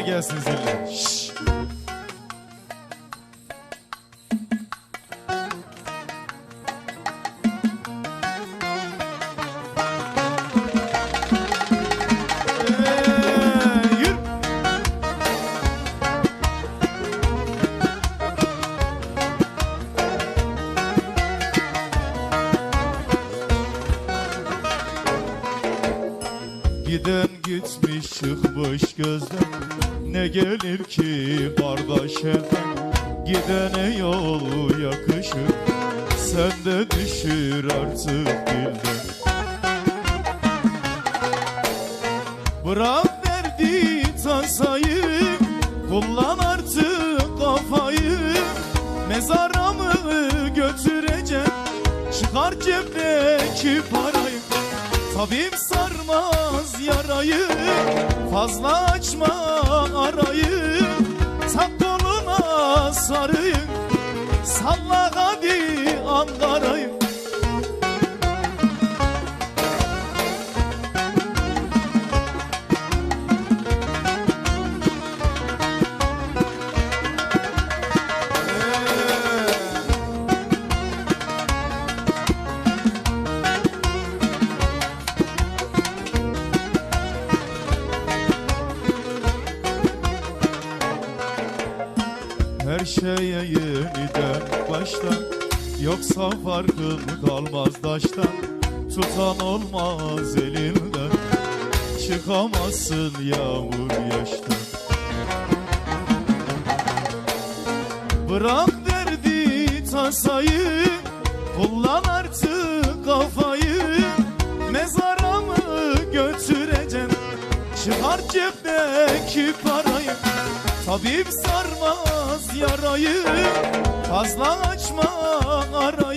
gelsin zilli. Şşş. Giden gitmiş çıkmış gözden. Ne gelir ki kardeş elden Gidene yolu yakışır. Sen de düşür artık dilden Bırak derdi tasayı Kullan artık kafayı. Mezara mı götüreceğim. Çıkar cepteki parayı. Tabip sarmaz yarayı Fazla açma arayı. Tak koluna sarıyı Salla hadi Ankara'yı Her şeye yeniden baştan Yoksa farkın kalmaz taştan. Tutan olmaz elinden. Çıkamazsın yağmur yaştan. Bırak derdi tasayı Kullan artık kafayı. Mezara mı götüreceksin? Çıkar cepteki parayı Tabip sarmaz yarayı Fazla açma arayı